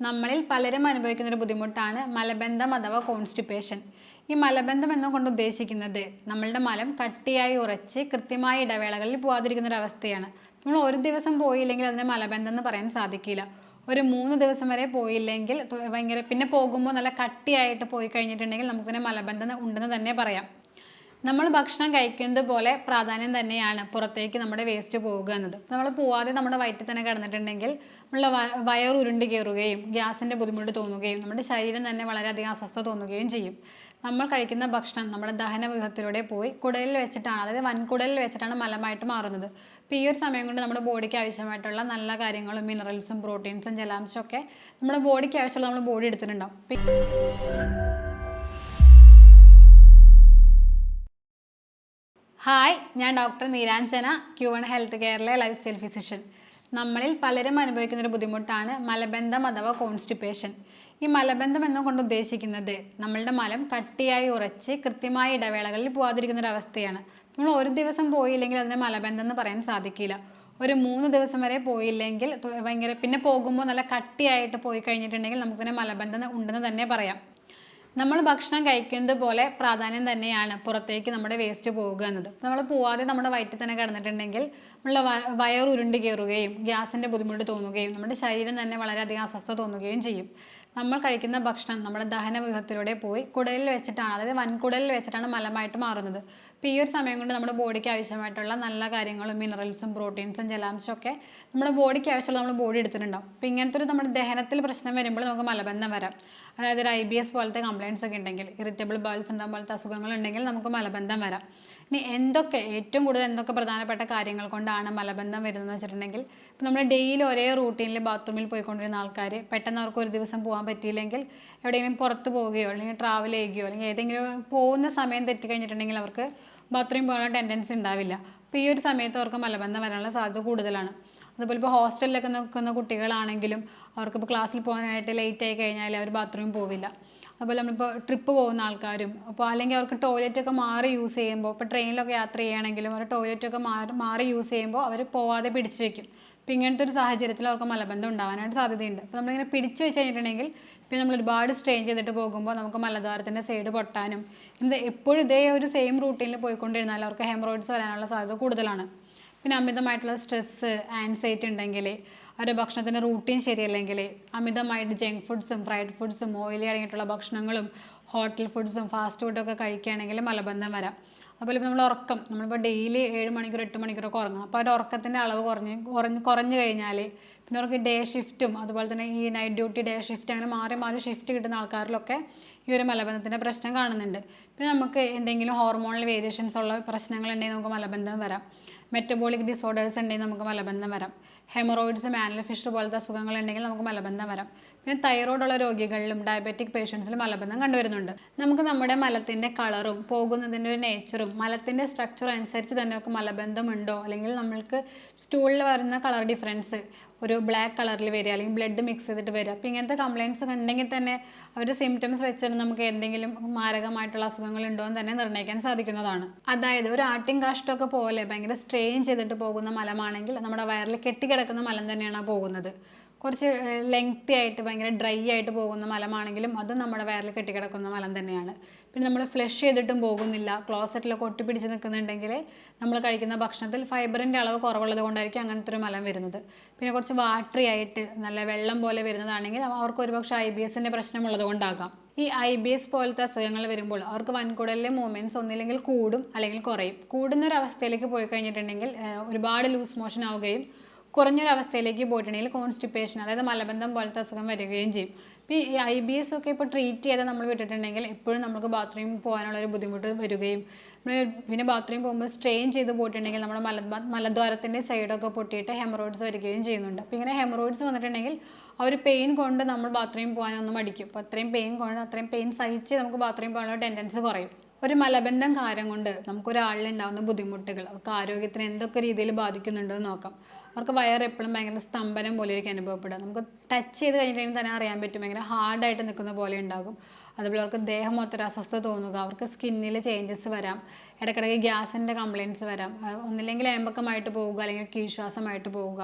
നമ്മളിൽ പലരും അനുഭവിക്കുന്ന ഒരു ബുദ്ധിമുട്ടാണ് മലബന്ധം അഥവാ കോൺസ്റ്റിപ്പേഷൻ. ഈ മലബന്ധം എന്നുകൊണ്ട് ഉദ്ദേശിക്കുന്നത് നമ്മളുടെ മലം കട്ടിയായി ഉറച്ച് കൃത്യമായ ഇടവേളകളിൽ പോവാതിരിക്കുന്ന ഒരു അവസ്ഥയാണ്. നമ്മൾ ഒരു ദിവസം പോയില്ലെങ്കിൽ അതിനെ മലബന്ധം എന്ന് പറയാൻ സാധിക്കില്ല. ഒരു മൂന്ന് ദിവസം വരെ പോയില്ലെങ്കിൽ ഭയങ്കര പിന്നെ പോകുമ്പോൾ നല്ല കട്ടിയായിട്ട് പോയി കഴിഞ്ഞിട്ടുണ്ടെങ്കിൽ നമുക്കതിനെ മലബന്ധം ഉണ്ടെന്ന് തന്നെ പറയാം. നമ്മൾ ഭക്ഷണം കഴിക്കുന്നത് പോലെ പ്രാധാന്യം തന്നെയാണ് പുറത്തേക്ക് നമ്മുടെ വേസ്റ്റ് പോവുക എന്നത്. നമ്മൾ പോവാതെ നമ്മുടെ വയറ്റിൽ തന്നെ കിടന്നിട്ടുണ്ടെങ്കിൽ നമ്മളെ വയർ ഉരുണ്ട് കയറുകയും ഗ്യാസിന്റെ ബുദ്ധിമുട്ട് തോന്നുകയും നമ്മുടെ ശരീരം തന്നെ വളരെയധികം അസ്വസ്ഥത തോന്നുകയും ചെയ്യും. നമ്മൾ കഴിക്കുന്ന ഭക്ഷണം നമ്മുടെ ദഹന വ്യൂഹത്തിലൂടെ പോയി കുടലിൽ വെച്ചിട്ടാണ് അതായത് വൻകുടലിൽ വെച്ചിട്ടാണ് മലമായിട്ട് മാറുന്നത്. അപ്പോൾ ഈ ഒരു സമയം കൊണ്ട് നമ്മുടെ ബോഡിക്ക് ആവശ്യമായിട്ടുള്ള നല്ല കാര്യങ്ങളും മിനറൽസും പ്രോട്ടീൻസും ജലാംശമൊക്കെ നമ്മുടെ ബോഡിക്ക് ആവശ്യമുള്ള നമ്മൾ ബോഡി എടുത്തിട്ടുണ്ടാവും. ഹായ് ഞാൻ doctor Niranjana Q one health കെയറിലെ lifestyle physician നമ്മളിൽ പലരും അനുഭവിക്കുന്ന ഒരു ബുദ്ധിമുട്ടാണ് മലബന്ധം അഥവാ കോൺസ്റ്റിപ്പേഷൻ ഈ മലബന്ധം എന്നുകൊണ്ട് ഉദ്ദേശിക്കുന്നത് നമ്മളുടെ മലം കട്ടിയായി ഉറച്ച് കൃത്യമായ ഇടവേളകളിൽ പോകാതിരിക്കുന്ന ഒരു അവസ്ഥയാണ് നമ്മൾ ഒരു ദിവസം പോയില്ലെങ്കിൽ അതിനെ മലബന്ധം എന്ന് പറയാൻ സാധിക്കില്ല. ഒരു മൂന്ന് ദിവസം വരെ പോയില്ലെങ്കിൽ ഭയങ്കര പിന്നെ പോകുമ്പോൾ നല്ല കട്ടിയായിട്ട് പോയി കഴിഞ്ഞിട്ടുണ്ടെങ്കിൽ നമുക്കതിനെ മലബന്ധം ഉണ്ടെന്ന് തന്നെ പറയാം. നമ്മൾ ഭക്ഷണം കഴിക്കുന്നത് പോലെ പ്രാധാന്യം തന്നെയാണ് പുറത്തേക്ക് നമ്മുടെ വേസ്റ്റ് പോവുക എന്നത്. നമ്മൾ പോവാതെ നമ്മുടെ വയറ്റിൽ തന്നെ കിടന്നിട്ടുണ്ടെങ്കിൽ നമ്മളെ വയർ ഉരുണ്ട് കയറുകയും ഗ്യാസിന്റെ ബുദ്ധിമുട്ട് തോന്നുകയും നമ്മുടെ ശരീരം തന്നെ വളരെയധികം അസ്വസ്ഥത തോന്നുകയും ചെയ്യും. നമ്മൾ കഴിക്കുന്ന ഭക്ഷണം നമ്മുടെ ദഹന വ്യൂഹത്തിലൂടെ പോയി കുടലിൽ വെച്ചിട്ടാണ് അതായത് വൻകുടലിൽ വെച്ചിട്ടാണ് മലമായിട്ട് മാറുന്നത്. അപ്പോൾ ഈ ഒരു സമയം കൊണ്ട് നമ്മുടെ ബോഡിക്ക് ആവശ്യമായിട്ടുള്ള നല്ല കാര്യങ്ങളും മിനറൽസും പ്രോട്ടീൻസും ജലാംശം ഒക്കെ നമ്മുടെ ബോഡിക്ക് ആവശ്യമുള്ള നമ്മുടെ ബോഡി എടുത്തിട്ടുണ്ടാവും. അപ്പോൾ ഇങ്ങനത്തെ ഒരു നമ്മുടെ ദഹനത്തിൽ പ്രശ്നം വരുമ്പോൾ നമുക്ക് മലബന്ധം വരാം. അതായത് ഒരു ഐ ബി എസ് പോലത്തെ കംപ്ലയിൻസ് ഒക്കെ ഉണ്ടെങ്കിൽ ഇറിറ്റബിൾ ബോയ്സ് ഉണ്ടാകും പോലത്തെ അസുഖങ്ങൾ ഉണ്ടെങ്കിൽ നമുക്ക് മലബന്ധം വരാം. ഇനി എന്തൊക്കെ ഏറ്റവും കൂടുതൽ എന്തൊക്കെ പ്രധാനപ്പെട്ട കാര്യങ്ങൾ കൊണ്ടാണ് മലബന്ധം വരുന്നതെന്ന് വെച്ചിട്ടുണ്ടെങ്കിൽ ഇപ്പോൾ നമ്മൾ ഡെയിലി ഒരേ റൂട്ടീനിൽ ബാത്റൂമിൽ പോയിക്കൊണ്ടിരുന്ന ആൾക്കാർ പെട്ടെന്ന് അവർക്ക് ഒരു ദിവസം പോകാൻ പറ്റിയില്ലെങ്കിൽ എവിടെയെങ്കിലും പുറത്ത് പോവുകയോ അല്ലെങ്കിൽ ട്രാവൽ ചെയ്യുകയോ അല്ലെങ്കിൽ ഏതെങ്കിലും പോകുന്ന സമയം തെറ്റി കഴിഞ്ഞിട്ടുണ്ടെങ്കിൽ അവർക്ക് ബാത്റൂമിൽ പോകാനുള്ള ടെൻഡൻസി ഉണ്ടാവില്ല. അപ്പോൾ ഈ ഒരു സമയത്ത് അവർക്ക് മലബന്ധം വരാനുള്ള സാധ്യത കൂടുതലാണ്. അതുപോലെ ഇപ്പോൾ ഹോസ്റ്റലിലൊക്കെ നിൽക്കുന്ന കുട്ടികളാണെങ്കിലും അവർക്കിപ്പോൾ ക്ലാസ്സിൽ പോകാനായിട്ട് ലേറ്റ് ആയി കഴിഞ്ഞാൽ അവർ ബാത്റൂമിൽ പോവില്ല. അതുപോലെ നമ്മളിപ്പോൾ ട്രിപ്പ് പോകുന്ന ആൾക്കാരും അപ്പോൾ അല്ലെങ്കിൽ അവർക്ക് ടോയ്ലറ്റ് ഒക്കെ മാറി യൂസ് ചെയ്യുമ്പോൾ ഇപ്പോൾ ട്രെയിനിലൊക്കെ യാത്ര ചെയ്യുകയാണെങ്കിലും അവർ ടോയ്ലറ്റ് ഒക്കെ മാറി മാറി യൂസ് ചെയ്യുമ്പോൾ അവർ പോവാതെ പിടിച്ചു വെക്കും. അപ്പോൾ ഇങ്ങനത്തെ ഒരു സാഹചര്യത്തിൽ അവർക്ക് മലബന്ധം ഉണ്ടാവാനായിട്ട് സാധ്യതയുണ്ട്. അപ്പോൾ നമ്മളിങ്ങനെ പിടിച്ചു വെച്ച് കഴിഞ്ഞിട്ടുണ്ടെങ്കിൽ പിന്നെ നമ്മൾ ഒരുപാട് സ്ട്രെയിൻ ചെയ്തിട്ട് പോകുമ്പോൾ നമുക്ക് മലദ്വാരത്തിന്റെ സൈഡ് പൊട്ടാനും ഇത് എപ്പോഴും ഇതേ ഒരു സെയിം റൂട്ടീനിൽ പോയിക്കൊണ്ടിരുന്നാൽ അവർക്ക് ഹെമറോയിഡ്സ് വരാനുള്ള സാധ്യത കൂടുതലാണ്. പിന്നെ അമിതമായിട്ടുള്ള സ്ട്രെസ്സ് ആൻസൈറ്റി ഉണ്ടെങ്കിൽ അവരുടെ ഭക്ഷണത്തിന്റെ റൂട്ടീൻ ശരിയല്ലെങ്കിൽ അമിതമായിട്ട് ജങ്ക് ഫുഡ്സും ഫ്രൈഡ് ഫുഡ്സും ഓയിലി അടങ്ങിയിട്ടുള്ള ഭക്ഷണങ്ങളും ഹോട്ടൽ ഫുഡ്സും ഫാസ്റ്റ് ഫുഡൊക്കെ കഴിക്കുകയാണെങ്കിൽ മലബന്ധം വരാം. അതുപോലെ നമ്മൾ ഉറക്കം നമ്മളിപ്പോൾ ഡെയിലി ഏഴ് മണിക്കൂർ എട്ട് മണിക്കൂറൊക്കെ ഉറങ്ങണം. അപ്പോൾ അവരുടെ ഉറക്കത്തിന്റെ അളവ് കുറഞ്ഞ് കുറഞ്ഞ് കുറഞ്ഞു കഴിഞ്ഞാൽ പിന്നെ അവർക്ക് ഡേ ഷിഫ്റ്റും അതുപോലെ തന്നെ ഈ നൈറ്റ് ഡ്യൂട്ടി ഡേ ഷിഫ്റ്റ് അങ്ങനെ മാറി മാറി ഷിഫ്റ്റ് കിട്ടുന്ന ആൾക്കാരിലൊക്കെ ഈ ഒരു മലബന്ധത്തിന്റെ പ്രശ്നം കാണുന്നുണ്ട്. പിന്നെ നമുക്ക് എന്തെങ്കിലും ഹോർമോണൽ വേരിയേഷൻസ് ഉള്ള പ്രശ്നങ്ങളുണ്ടെങ്കിൽ നമുക്ക് മലബന്ധം വരാം. മെറ്റബോളിക് ഡിസോർഡേഴ്സ് ഉണ്ടെങ്കിൽ നമുക്ക് മലബന്ധം വരാം. ഹെമറോയിഡ്സ് മാനൽ ഫിഷർ പോലത്തെ അസുഖങ്ങൾ ഉണ്ടെങ്കിൽ നമുക്ക് മലബന്ധം വരാം. പിന്നെ തൈറോയ്ഡ് ഉള്ള രോഗികളിലും ഡയബറ്റിക് പേഷ്യൻസിലും മലബന്ധം കണ്ടുവരുന്നുണ്ട്. നമുക്ക് നമ്മുടെ മലത്തിന്റെ കളറും പോകുന്നതിന്റെ ഒരു നേച്ചറും മലത്തിന്റെ സ്ട്രക്ചറും അനുസരിച്ച് തന്നെ നമുക്ക് മലബന്ധം ഉണ്ടോ? അല്ലെങ്കിൽ നമ്മൾക്ക് സ്റ്റൂളിൽ വരുന്ന കളർ ഡിഫറൻസ് ഒരു ബ്ലാക്ക് കളറിൽ വരിക അല്ലെങ്കിൽ ബ്ലഡ് മിക്സ് ചെയ്തിട്ട് വരിക. അപ്പോൾ ഇങ്ങനത്തെ കംപ്ലയിൻസ് ഉണ്ടെങ്കിൽ തന്നെ അവരുടെ സിംറ്റംസ് വെച്ചിട്ട് നമുക്ക് എന്തെങ്കിലും മാരകമായിട്ടുള്ള അസുഖങ്ങൾ ഉണ്ടോ എന്ന് തന്നെ നിർണയിക്കാൻ സാധിക്കുന്നതാണ്. അതായത് ഒരു ആട്ടിൻ കാഷ്ടമൊക്കെ പോലെ ഭയങ്കര സ്ട്രെയിൻ ചെയ്തിട്ട് പോകുന്ന മലമാണെങ്കിൽ നമ്മുടെ വയറിൽ കെട്ടിക്കിടക്കുന്ന മലം തന്നെയാണ് പോകുന്നത്. കുറച്ച് ലെങ്തി ആയിട്ട് ഭയങ്കര ഡ്രൈ ആയിട്ട് പോകുന്ന മലമാണെങ്കിലും അതും നമ്മുടെ വയറിൽ കെട്ടിക്കിടക്കുന്ന മലം തന്നെയാണ്. പിന്നെ നമ്മൾ ഫ്ലഷ് ചെയ്തിട്ടും പോകുന്നില്ല. ക്ലോസറ്റിലൊക്കെ ഒട്ടിപ്പിടിച്ച് നിൽക്കുന്നുണ്ടെങ്കിൽ നമ്മൾ കഴിക്കുന്ന ഭക്ഷണത്തിൽ ഫൈബറിന്റെ അളവ് കുറവുള്ളത് കൊണ്ടായിരിക്കും അങ്ങനത്തെ ഒരു മലം വരുന്നത്. പിന്നെ കുറച്ച് വാട്ടറി ആയിട്ട് നല്ല വെള്ളം പോലെ വരുന്നതാണെങ്കിൽ അവർക്ക് ഒരുപക്ഷെ ഐ ബി എസിന്റെ പ്രശ്നമുള്ളത് കൊണ്ടാകാം. ഈ ഐ ബി എസ് പോലത്തെ അസുഖങ്ങൾ വരുമ്പോൾ അവർക്ക് വൻകുടലിലെ മൂവ്മെന്റ്സ് ഒന്നില്ലെങ്കിൽ കൂടും അല്ലെങ്കിൽ കുറയും. കൂടുന്ന ഒരു അവസ്ഥയിലേക്ക് പോയി കഴിഞ്ഞിട്ടുണ്ടെങ്കിൽ ഒരുപാട് ലൂസ് മോഷൻ ആവുകയും കുറഞ്ഞൊരവസ്ഥയിലേക്ക് പോയിട്ടുണ്ടെങ്കിൽ കോൺസ്റ്റിപ്പേഷൻ അതായത് മലബന്ധം പോലത്തെ അസുഖം വരികയും ചെയ്യും. ഇപ്പോൾ ഈ ഐ ബി എസ് ഒക്കെ ഇപ്പോൾ ട്രീറ്റ് ചെയ്ത് നമ്മൾ വിട്ടിട്ടുണ്ടെങ്കിൽ എപ്പോഴും നമുക്ക് ബാത്റൂമിൽ പോകാനുള്ള ഒരു ബുദ്ധിമുട്ട് വരികയും പിന്നെ ബാത്റൂമിൽ പോകുമ്പോൾ സ്ട്രെയിൻ ചെയ്ത് പോയിട്ടുണ്ടെങ്കിൽ നമ്മുടെ മല മലദ്വാരത്തിന്റെ സൈഡൊക്കെ പൊട്ടിയിട്ട് ഹെമറോയിഡ്സ് വരികയും ചെയ്യുന്നുണ്ട്. അപ്പോൾ ഇങ്ങനെ ഹെമറോയിഡ്സ് വന്നിട്ടുണ്ടെങ്കിൽ ആ ഒരു പെയിൻ കൊണ്ട് നമ്മൾ ബാത്റൂമിൽ പോകാനൊന്നും മടിക്കും. അപ്പോൾ അത്രയും പെയിൻ കൊണ്ട് അത്രയും പെയിൻ സഹിച്ച് നമുക്ക് ബാത്റൂമിൽ പോകാനുള്ള ടെൻഡൻസ് കുറയും. ഒരു മലബന്ധം കാര്യം കൊണ്ട് നമുക്കൊരാളിലുണ്ടാകുന്ന ബുദ്ധിമുട്ടുകൾ അവർക്ക് ആരോഗ്യത്തിന് എന്തൊക്കെ രീതിയിൽ ബാധിക്കുന്നുണ്ടെന്ന് നോക്കാം. അവർക്ക് വയർ എപ്പോഴും ഭയങ്കര സ്തംഭനം പോലെ ആയിരിക്കും അനുഭവപ്പെടുക. നമുക്ക് ടച്ച് ചെയ്ത് കഴിഞ്ഞിട്ടുണ്ടെങ്കിൽ തന്നെ അറിയാൻ പറ്റും ഭയങ്കര ഹാർഡായിട്ട് നിൽക്കുന്ന പോലെ ഉണ്ടാകും. അതുപോലെ അവർക്ക് ദേഹം മൊത്തം അസ്വസ്ഥത തോന്നുക അവർക്ക് സ്കിന്നിൽ ചേഞ്ചസ് വരാം. ഇടയ്ക്കിടയ്ക്ക് ഗ്യാസിന്റെ കംപ്ലയിന്റ്സ് വരാം. ഒന്നില്ലെങ്കിൽ ഏമ്പക്കമായിട്ട് പോവുക അല്ലെങ്കിൽ കീശ്വാസമായിട്ട് പോവുക.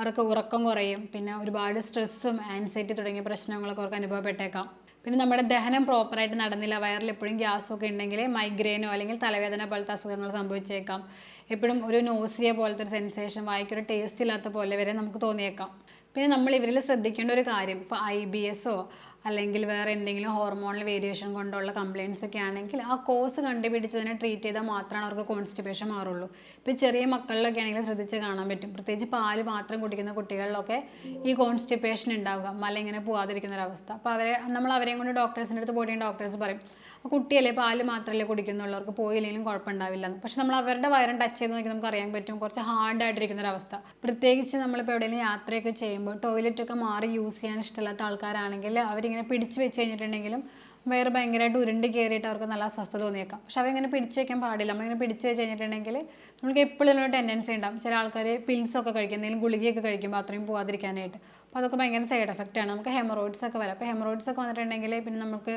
അവർക്ക് ഉറക്കം കുറയും പിന്നെ ഒരുപാട് സ്ട്രെസ്സും ആൻസൈറ്റി തുടങ്ങിയ പ്രശ്നങ്ങളൊക്കെ അവർക്ക് അനുഭവപ്പെട്ടേക്കാം. പിന്നെ നമ്മുടെ ദഹനം പ്രോപ്പറായിട്ട് നടന്നില്ല വയറിൽ എപ്പോഴും ഗ്യാസൊക്കെ ഉണ്ടെങ്കിൽ മൈഗ്രെയിനോ അല്ലെങ്കിൽ തലവേദന പോലത്തെ അസുഖങ്ങൾ സംഭവിച്ചേക്കാം. എപ്പോഴും ഒരു നോസിയ പോലത്തെ ഒരു സെൻസേഷൻ വായിക്കൊരു ടേസ്റ്റ് ഇല്ലാത്ത പോലെ വരെ നമുക്ക് തോന്നിയേക്കാം. പിന്നെ നമ്മൾ ഇവരിൽ ശ്രദ്ധിക്കേണ്ട ഒരു കാര്യം ഇപ്പോൾ ഐ ബി എസോ അല്ലെങ്കിൽ വേറെ എന്തെങ്കിലും ഹോർമോണൽ വേരിയേഷൻ കൊണ്ടുള്ള കംപ്ലയിൻസ് ഒക്കെ ആണെങ്കിൽ ആ കോസ് കണ്ടുപിടിച്ചതിനെ ട്രീറ്റ് ചെയ്താൽ മാത്രമാണ് അവർക്ക് കോൺസ്റ്റിപ്പേഷൻ മാറുള്ളൂ. ഇപ്പോൾ ചെറിയ മക്കളിലൊക്കെ ആണെങ്കിൽ ശ്രദ്ധിച്ച് കാണാൻ പറ്റും. പ്രത്യേകിച്ച് പാൽ മാത്രം കുടിക്കുന്ന കുട്ടികളിലൊക്കെ ഈ കോൺസ്റ്റിപ്പേഷൻ ഉണ്ടാവുക. മല ഇങ്ങനെ പോകാതിരിക്കുന്ന ഒരവസ്ഥ അപ്പോൾ അവരെ നമ്മൾ അവരെയും കൊണ്ട് ഡോക്ടേഴ്സിന്റെ അടുത്ത് പോയി ഡോക്ടേഴ്സ് പറയും കുട്ടിയല്ലേ പാൽ മാത്രമല്ലേ കുടിക്കുന്നുള്ളവർക്ക് പോയില്ലെങ്കിലും കുഴപ്പമുണ്ടാവില്ല പക്ഷേ നമ്മൾ അവരുടെ വയറും ടച്ച് ചെയ്ത് നോക്കി നമുക്ക് അറിയാൻ പറ്റും. കുറച്ച് ഹാർഡായിട്ടിരിക്കുന്ന ഒരു അവസ്ഥ. പ്രത്യേകിച്ച് നമ്മളിപ്പോൾ എവിടെയെങ്കിലും യാത്രയൊക്കെ ചെയ്യുമ്പോൾ ടോയ്ലറ്റൊക്കെ മാറി യൂസ് ചെയ്യാൻ ഇഷ്ടമില്ലാത്ത ആൾക്കാരാണെങ്കിൽ അവരിങ്ങനെ പിടിച്ച് വെച്ച് കഴിഞ്ഞിട്ടുണ്ടെങ്കിലും വയറ് ഭയങ്കരമായിട്ട് ഉരുണ്ട് കയറിയിട്ട് അവർക്ക് നല്ല അസ്വസ്ഥത തോന്നിയേക്കാം. പക്ഷെ അവരിങ്ങനെ പിടിച്ച് വെക്കാൻ പാടില്ല. നമ്മളിങ്ങനെ പിടിച്ച് വെച്ച് കഴിഞ്ഞിട്ടുണ്ടെങ്കിൽ നമുക്ക് എപ്പോഴും ഒരു ടെൻഡൻസി ഉണ്ടാവും. ചില ആൾക്കാർ പിൽസൊക്കെ കഴിക്കും. എന്തെങ്കിലും ഗുളികയൊക്കെ കഴിക്കുമ്പോൾ അത്രയും പോവാതിരിക്കാനായിട്ട്. അപ്പോൾ അതൊക്കെ ഭയങ്കര സൈഡ് എഫക്റ്റ് ആണ്. നമുക്ക് ഹെമറോയിഡ്സ് ഒക്കെ വരാം. അപ്പോൾ ഹെമറോയിഡ്സ് ഒക്കെ വന്നിട്ടുണ്ടെങ്കിൽ പിന്നെ നമുക്ക്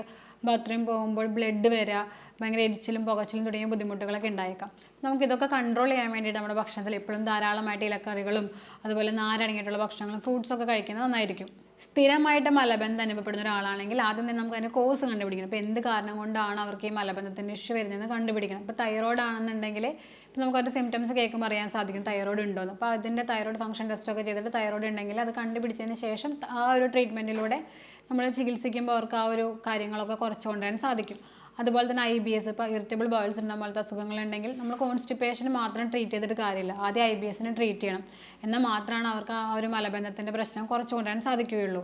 ബാത്റൂം പോകുമ്പോൾ ബ്ലഡ് വരിക ഭയങ്കര എരിച്ചിലും പുകച്ചിലും തുടങ്ങിയ ബുദ്ധിമുട്ടുകളൊക്കെ ഉണ്ടായേക്കാം. നമുക്കിതൊക്കെ കൺട്രോൾ ചെയ്യാൻ വേണ്ടിയിട്ട് നമ്മുടെ ഭക്ഷണത്തിൽ എപ്പോഴും ധാരാളമായിട്ട് ഇലക്കറികളും അതുപോലെ നാരടങ്ങിയിട്ടുള്ള ഭക്ഷണങ്ങളും ഫ്രൂട്ട്സൊക്കെ കഴിക്കുന്നത് നന്നായിരിക്കും. സ്ഥിരമായിട്ട് മലബന്ധം അനുഭവപ്പെടുന്ന ഒരാളാണെങ്കിൽ ആദ്യം തന്നെ നമുക്ക് അതിന് കോസ് കണ്ടുപിടിക്കണം. ഇപ്പോൾ എന്ത് കാരണം കൊണ്ടാണ് അവർക്ക് ഈ മലബന്ധത്തിന്റെ ഇഷ്യൂ വരുന്നതെന്ന് കണ്ടുപിടിക്കണം. ഇപ്പോൾ തൈറോയ്ഡ് ആണെന്നുണ്ടെങ്കിൽ ഇപ്പോൾ നമുക്ക് അതിന്റെ സിംറ്റംസ് കേൾക്കുമ്പോൾ അറിയാൻ സാധിക്കും തൈറോയ്ഡ് ഉണ്ടോ എന്ന് അപ്പോൾ അതിന്റെ തൈറോയ്ഡ് ഫംഗ്ഷൻ ടെസ്റ്റൊക്കെ ചെയ്തിട്ട് തൈറോയ്ഡ് ഉണ്ടെങ്കിൽ അത് കണ്ടുപിടിച്ചതിന് ശേഷം ആ ഒരു ട്രീറ്റ്മെന്റിലൂടെ നമ്മൾ ചികിത്സിക്കുമ്പോൾ അവർക്ക് ആ ഒരു കാര്യങ്ങളൊക്കെ കുറച്ച് കൊണ്ടുവരാൻ സാധിക്കും. അതുപോലെ തന്നെ ഐ ബി എസ് ഇപ്പോൾ ഇറിറ്റബിൾ ബോയിൽസ് ഉണ്ട പോലത്തെ അസുഖങ്ങളുണ്ടെങ്കിൽ നമ്മൾ കോൺസ്റ്റിപ്പേഷൻ മാത്രം ട്രീറ്റ് ചെയ്തിട്ട് കാര്യമില്ല. ആദ്യം ഐ ബി എസിനെ ട്രീറ്റ് ചെയ്യണം. എന്നാൽ മാത്രമാണ് അവർക്ക് ആ ഒരു മലബന്ധത്തിന്റെ പ്രശ്നം കുറച്ച് കൊണ്ടുവരാൻ സാധിക്കുകയുള്ളൂ.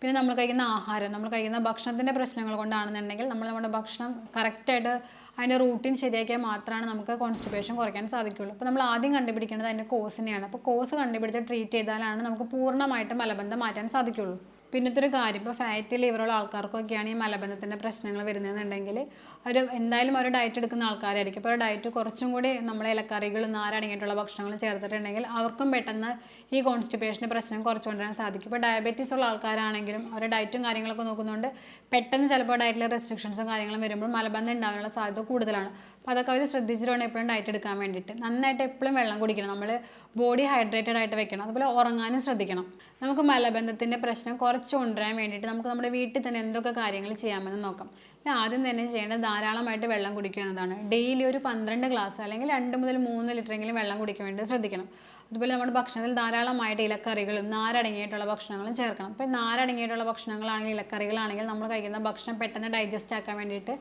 പിന്നെ നമ്മൾ കഴിക്കുന്ന ആഹാരം നമ്മൾ കഴിക്കുന്ന ഭക്ഷണത്തിന്റെ പ്രശ്നങ്ങൾ കൊണ്ടാണെന്നുണ്ടെങ്കിൽ നമ്മൾ നമ്മുടെ ഭക്ഷണം കറക്റ്റായിട്ട് അതിന്റെ റൂട്ടീൻ ശരിയാക്കിയാൽ മാത്രമാണ് നമുക്ക് കോൺസ്റ്റിപ്പേഷൻ കുറയ്ക്കാൻ സാധിക്കുകയുള്ളൂ. അപ്പോൾ നമ്മൾ ആദ്യം കണ്ടുപിടിക്കേണ്ടത് അതിന്റെ കോസിനെയാണ് അപ്പോൾ കോസ് കണ്ടുപിടിച്ച് ട്രീറ്റ് ചെയ്താലാണ് നമുക്ക് പൂർണമായിട്ട് മലബന്ധം മാറ്റാൻ സാധിക്കുകയുള്ളൂ. പിന്നത്തെ ഒരു കാര്യം ഇപ്പോൾ ഫാറ്റി ലിവറുള്ള ആൾക്കാർക്കൊക്കെയാണ് ഈ മലബന്ധത്തിന്റെ പ്രശ്നങ്ങൾ വരുന്നതെന്നുണ്ടെങ്കിൽ അവർ എന്തായാലും അവർ ഡയറ്റ് എടുക്കുന്ന ആൾക്കാരായിരിക്കും. അപ്പോൾ ഒരു ഡയറ്റ് കുറച്ചും കൂടി നമ്മളെ ഇലക്കറികളും നാരടങ്ങിയിട്ടുള്ള ഭക്ഷണങ്ങളും ചേർത്തിട്ടുണ്ടെങ്കിൽ അവർക്കും പെട്ടെന്ന് ഈ കോൺസ്റ്റിപ്പേഷന്റെ പ്രശ്നം കുറച്ച് കൊണ്ടുവരാൻ സാധിക്കും. ഇപ്പോൾ ഡയബറ്റീസ് ഉള്ള ആൾക്കാരാണെങ്കിലും അവരുടെ ഡയറ്റും കാര്യങ്ങളൊക്കെ നോക്കുന്നതുകൊണ്ട് പെട്ടെന്ന് ചിലപ്പോൾ ഡയറ്റിൽ റെസ്ട്രിക്ഷൻസും കാര്യങ്ങളും വരുമ്പോൾ മലബന്ധം ഉണ്ടാകാനുള്ള സാധ്യത കൂടുതലാണ്. അപ്പോൾ അതൊക്കെ അവർ ശ്രദ്ധിച്ചിട്ട് വേണം എപ്പോഴും ഡയറ്റ് എടുക്കാൻ വേണ്ടിയിട്ട്. നന്നായിട്ട് എപ്പോഴും വെള്ളം കുടിക്കണം. നമ്മൾ ബോഡി ഹൈഡ്രേറ്റഡ് ആയിട്ട് വെക്കണം. അതുപോലെ ഉറങ്ങാനും ശ്രദ്ധിക്കണം. നമുക്ക് മലബന്ധത്തിന്റെ പ്രശ്നം കുറച്ച് കൊണ്ടുവരാൻ വേണ്ടിയിട്ട് നമുക്ക് നമ്മുടെ വീട്ടിൽ തന്നെ എന്തൊക്കെ കാര്യങ്ങൾ ചെയ്യാമെന്ന് നോക്കാം. ആദ്യം തന്നെ ചെയ്യേണ്ടത് ധാരാളമായിട്ട് വെള്ളം കുടിക്കുക എന്നതാണ് ഡെയിലി ഒരു പന്ത്രണ്ട് ഗ്ലാസ് അല്ലെങ്കിൽ രണ്ട് മുതൽ മൂന്ന് ലിറ്ററെങ്കിലും വെള്ളം കുടിക്കാൻ വേണ്ടി ശ്രദ്ധിക്കണം. അതുപോലെ നമ്മുടെ ഭക്ഷണത്തിൽ ധാരാളമായിട്ട് ഇലക്കറികളും നാരടങ്ങിയിട്ടുള്ള ഭക്ഷണങ്ങളും ചേർക്കണം. ഇപ്പോൾ നാരടങ്ങിയിട്ടുള്ള ഭക്ഷണങ്ങളാണെങ്കിൽ ഇലക്കറികളാണെങ്കിൽ നമ്മൾ കഴിക്കുന്ന ഭക്ഷണം പെട്ടെന്ന് ഡൈജസ്റ്റ് ആക്കാൻ വേണ്ടിയിട്ട്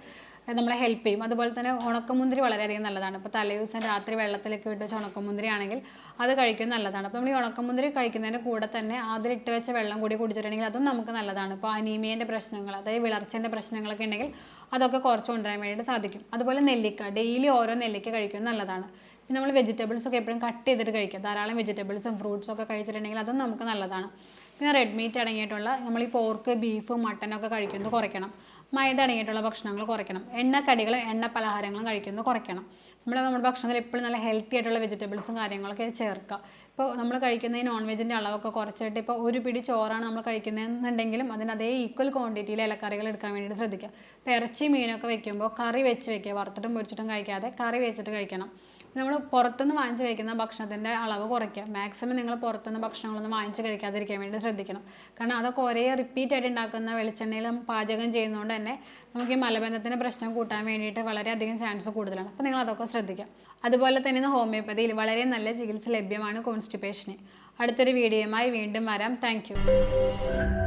നമ്മളെ ഹെൽപ്പ് ചെയ്യും. അതുപോലെ തന്നെ ഉണക്കമുന്തിരി വളരെയധികം നല്ലതാണ്. ഇപ്പോൾ തലേദിവസം രാത്രി വെള്ളത്തിലൊക്കെ ഇട്ട് വെച്ച ഉണക്കമുന്തിരി ആണെങ്കിൽ അത് കഴിക്കുന്നത് നല്ലതാണ്. അപ്പോൾ നമ്മൾ ഈ ഉണക്കമുന്തിരി കഴിക്കുന്നതിന്റെ കൂടെ തന്നെ അതിലിട്ട് വെച്ച വെള്ളം കൂടി കുടിച്ചിട്ടുണ്ടെങ്കിൽ അതും നമുക്ക് നല്ലതാണ്. ഇപ്പോൾ അനീമിയന്റെ പ്രശ്നങ്ങൾ അതായത് വിളർച്ചേന്റെ പ്രശ്നങ്ങളൊക്കെ ഉണ്ടെങ്കിൽ അതൊക്കെ കുറച്ച് കൊണ്ടുവരാൻ വേണ്ടിയിട്ട് സാധിക്കും. അതുപോലെ നെല്ലിക്ക ഡെയിലി ഓരോ നെല്ലിക്ക കഴിക്കുന്നത് നല്ലതാണ്. പിന്നെ നമ്മൾ വെജിറ്റബിൾസ് ഒക്കെ എപ്പോഴും കട്ട് ചെയ്തിട്ട് കഴിക്കുക. ധാരാളം വെജിറ്റബിൾസും ഫ്രൂട്ട്സും ഒക്കെ കഴിച്ചിട്ടുണ്ടെങ്കിൽ അതും നമുക്ക് നല്ലതാണ്. പിന്നെ റെഡ് മീറ്റ് അടങ്ങിയിട്ടുള്ള നമ്മൾ ഈ പോർക്ക് ബീഫ് മട്ടനൊക്കെ കഴിക്കുന്നത് കുറയ്ക്കണം. മൈദ അടങ്ങിയിട്ടുള്ള ഭക്ഷണങ്ങൾ കുറയ്ക്കണം. എണ്ണക്കടികളും എണ്ണ പലഹാരങ്ങളും കഴിക്കുന്നത് കുറയ്ക്കണം. നമ്മൾ നമ്മുടെ ഭക്ഷണത്തിൽ എപ്പോഴും നല്ല ഹെൽത്തി ആയിട്ടുള്ള വെജിറ്റബിൾസും കാര്യങ്ങളൊക്കെ ചേർക്കുക. ഇപ്പോൾ നമ്മൾ കഴിക്കുന്ന ഈ നോൺ വെജിന്റെ അളവൊക്കെ കുറച്ചിട്ട് ഇപ്പോൾ ഒരു പിടി ചോറാണ് നമ്മൾ കഴിക്കുന്നതെന്നുണ്ടെങ്കിലും അതിന് അതേ ഈക്വൽ ക്വാണ്ടിറ്റിയിൽ ഇലക്കറികൾ എടുക്കാൻ വേണ്ടിയിട്ട് ശ്രദ്ധിക്കുക. ഇപ്പോൾ ഇറച്ചി മീനൊക്കെ വെക്കുമ്പോൾ കറി വെച്ച് വെക്കുക. വറുത്തിട്ടും പൊരിച്ചിട്ടും കഴിക്കാതെ കറി വെച്ചിട്ട് കഴിക്കണം. നമ്മൾ പുറത്തുനിന്ന് വാങ്ങിച്ച് കഴിക്കുന്ന ഭക്ഷണത്തിന്റെ അളവ് കുറയ്ക്കുക. മാക്സിമം നിങ്ങൾ പുറത്തുനിന്ന് ഭക്ഷണങ്ങളൊന്നും വാങ്ങിച്ച് കഴിക്കാതിരിക്കാൻ വേണ്ടി ശ്രദ്ധിക്കണം. കാരണം അതൊക്കെ ഒരേ റിപ്പീറ്റ് ആയിട്ട് ഉണ്ടാക്കുന്ന വെളിച്ചെണ്ണയിലും പാചകം ചെയ്യുന്നതുകൊണ്ട് തന്നെ നമുക്ക് ഈ മലബന്ധത്തിന്റെ പ്രശ്നം കൂട്ടാൻ വേണ്ടിയിട്ട് വളരെയധികം ചാൻസ് കൂടുതലാണ്. അപ്പോൾ നിങ്ങൾ അതൊക്കെ ശ്രദ്ധിക്കുക. അതുപോലെ തന്നെ ഇന്ന് ഹോമിയോപ്പതിയിൽ വളരെ നല്ല ചികിത്സ ലഭ്യമാണ് കോൺസ്റ്റിപ്പേഷന് അടുത്തൊരു വീഡിയോയുമായി വീണ്ടും വരാം. താങ്ക്